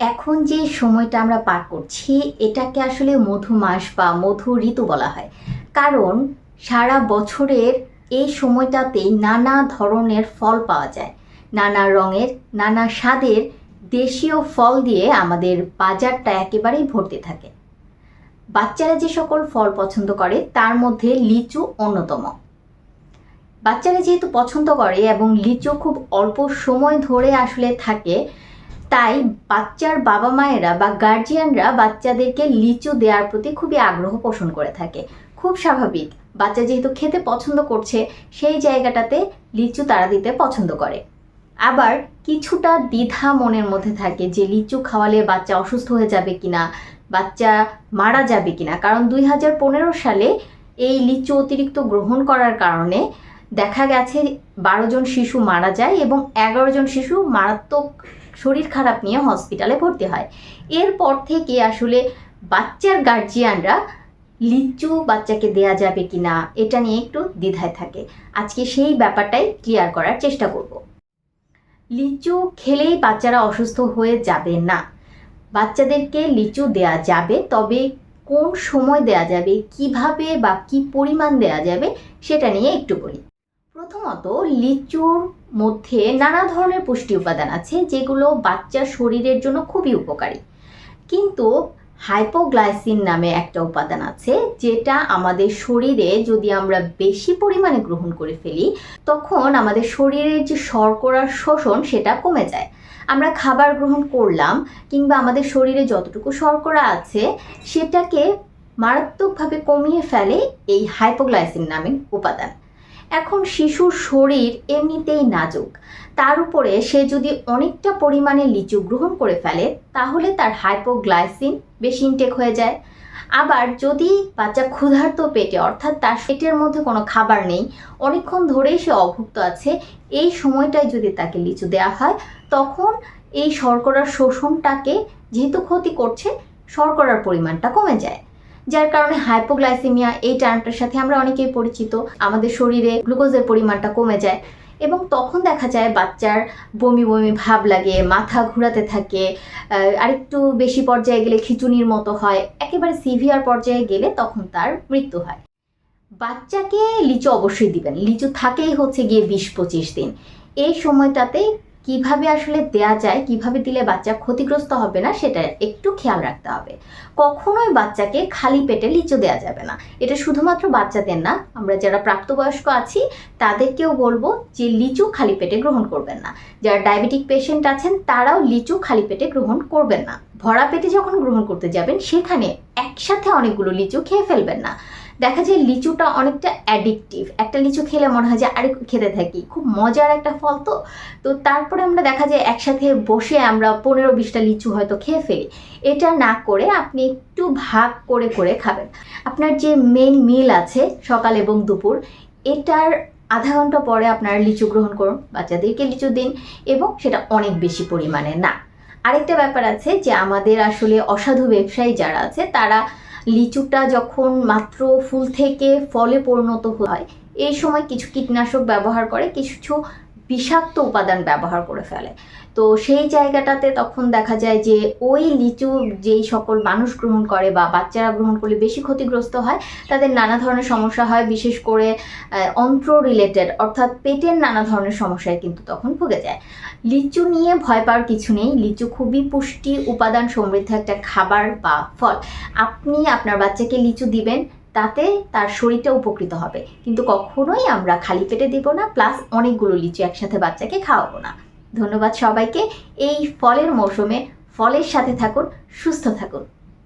এখন যে সময়টা আমরা পার করছি, এটাকে আসলে মধু মাস বা মধু ঋতু বলা হয়। কারণ সারা বছরের এই সময়টাতেই নানা ধরনের ফল পাওয়া যায়। নানা রঙের, নানা স্বাদের দেশীয় ফল দিয়ে আমাদের বাজারটা একেবারেই ভর্তি থাকে। বাচ্চারা যে সকল ফল পছন্দ করে, তার মধ্যে লিচু অন্যতম। বাচ্চারা যেহেতু পছন্দ করে এবং লিচু খুব অল্প সময় ধরে আসলে থাকে তাই বাচ্চার বাবা মায়েরা বা গার্জিয়ানরা বাচ্চাদেরকে লিচু দেওয়ার প্রতি খুবই আগ্রহ পোষণ করে থাকে। খুব স্বাভাবিক। বাচ্চা যেহেতু খেতে পছন্দ করছে, সেই জায়গাটাতে লিচু তারা দিতে পছন্দ করে। আবার কিছুটা দ্বিধা মনের মধ্যে থাকে যে লিচু খাওয়ালে বাচ্চা অসুস্থ হয়ে যাবে কিনা, বাচ্চা মারা যাবে কিনা। কারণ দুই হাজার পনেরো সালে এই লিচু অতিরিক্ত গ্রহণ করার কারণে দেখা গেছে বারো জন শিশু মারা যায় এবং এগারো জন শিশু মারাত্মক শরীর খারাপ নিয়ে হসপিটালে ভর্তি হয়। এরপর থেকে আসলে বাচ্চার গার্জিয়ানরা লিচু বাচ্চাকে দেয়া যাবে কি না এটা নিয়ে একটু দ্বিধায় থাকে। আজকে সেই ব্যাপারটাই ক্লিয়ার করার চেষ্টা করব। লিচু খেলেই বাচ্চারা অসুস্থ হয়ে যাবে না। বাচ্চাদেরকে লিচু দেয়া যাবে, তবে কোন সময় দেয়া যাবে, কীভাবে বা কি পরিমাণ দেয়া যাবে, সেটা নিয়ে একটু বলি। প্রথমত লিচুর মধ্যে নানা ধরনের পুষ্টি উপাদান আছে, যেগুলো বাচ্চার শরীরের জন্য খুবই উপকারী। কিন্তু হাইপোগ্লাইসিন নামে একটা উপাদান আছে, যেটা আমাদের শরীরে যদি আমরা বেশি পরিমাণে গ্রহণ করে ফেলি, তখন আমাদের শরীরের যে শর্করার শোষণ সেটা কমে যায়। আমরা খাবার গ্রহণ করলাম, কিংবা আমাদের শরীরে যতটুকু শর্করা আছে, সেটাকে মারাত্মকভাবে কমিয়ে ফেলে এই হাইপোগ্লাইসিন নামে উপাদান। এখন শিশুর শরীর এমনিতেই নাজুক। তার উপরে সে যদি অনেকটা পরিমাণে লিচু গ্রহণ করে ফেলে, তাহলে তার হাইপোগ্লাইসিন বেশি ইনটেক হয়ে যায়। আবার যদি বাচ্চা ক্ষুধার্ত পেটে, অর্থাৎ তার পেটের মধ্যে কোনো খাবার নেই, অনেকক্ষণ ধরেই সে অভুক্ত আছে, এই সময়টায় যদি তাকে লিচু দেওয়া হয়, তখন এই শর্করার শোষণটাকে যেহেতু ক্ষতি করছে, শর্করার পরিমাণটা কমে যায়। যার কারণে হাইপোগ্লাইসেমিয়া এই টার্মটার সাথে আমরা অনেকেই পরিচিত। আমাদের শরীরে গ্লুকোজের পরিমাণটা কমে যায় এবং তখন দেখা যায় বাচ্চার বমি বমি ভাব লাগে, মাথা ঘোরাতে থাকে আরেকটু বেশি পর্যায়ে গেলে খিচুনির মতো হয়, একেবারে সিভিয়ার পর্যায়ে গেলে তখন তার মৃত্যু হয়। বাচ্চাকে লিচু অবশ্যই দিবেন। লিচু থাকেই হচ্ছে গিয়ে বিশ পঁচিশ দিন। এই সময়টাতে কীভাবে আসলে দেয়া যায়, কীভাবে দিলে বাচ্চা ক্ষতিগ্রস্ত হবে না, সেটা একটু খেয়াল রাখতে হবে। কখনোই বাচ্চাকে খালি পেটে লিচু দেওয়া যাবে না। এটা শুধুমাত্র বাচ্চাদের না, আমরা যারা প্রাপ্তবয়স্ক আছি, তাদেরকেও বলব যে লিচু খালি পেটে গ্রহণ করবেন না। যারা ডায়াবেটিক পেশেন্ট আছেন, তারাও লিচু খালি পেটে গ্রহণ করবেন না। ভরা পেটে যখন গ্রহণ করতে যাবেন, সেখানে একসাথে অনেকগুলো লিচু খেয়ে ফেলবেন না। দেখা যায় লিচুটা অনেকটা অ্যাডিকটিভ একটা লিচু খেলে মনে হয় যে আরেক খেতে থাকি। খুব মজার একটা ফল তো। তো তারপরে আমরা দেখা যায় একসাথে বসে আমরা পনেরো বিশটা লিচু হয়তো খেয়ে ফেলি। এটা না করে আপনি একটু ভাগ করে করে খাবেন। আপনার যে মেন মিল আছে সকাল এবং দুপুর, এটার আধা ঘণ্টা পরে আপনারা লিচু গ্রহণ করুন। বাচ্চাদেরকে লিচু দিন এবং সেটা অনেক বেশি পরিমাণে না। আরেকটা ব্যাপার আছে যে আমাদের আসলে অসাধু ব্যবসায়ী যারা আছে, তারা লিচুটা যখন মাত্র ফুল থেকে ফলে পরিণত হয়, এই সময় কিছু কীটনাশক ব্যবহার করে, কিছু বিষাক্ত উপাদান ব্যবহার করে ফেলে। তো সেই জায়গাটাতে তখন দেখা যায় যে ওই লিচু যেই সকল মানুষ গ্রহণ করে বা বাচ্চারা গ্রহণ করলে বেশি ক্ষতিগ্রস্ত হয়, তাদের নানা ধরনের সমস্যা হয়, বিশেষ করে অন্ত্র রিলেটেড অর্থাৎ পেটের নানা ধরনের সমস্যায় কিন্তু তখন ভুগে যায়। লিচু নিয়ে ভয় পাওয়ার কিছু নেই, লিচু খুবই পুষ্টি উপাদান সমৃদ্ধ একটা খাবার বা ফল। আপনি আপনার বাচ্চাকে লিচু দিবেন তাতে তার শরীরটা উপকৃত হবে। কিন্তু কখনোই আমরা খালি পেটে দেব না প্লাস অনেকগুলো লিচু একসাথে বাচ্চাকে খাওয়াবো না। ধন্যবাদ সবাইকে, এই ফলের মৌসুমে ফলের সাথে থাকুন, সুস্থ থাকুন।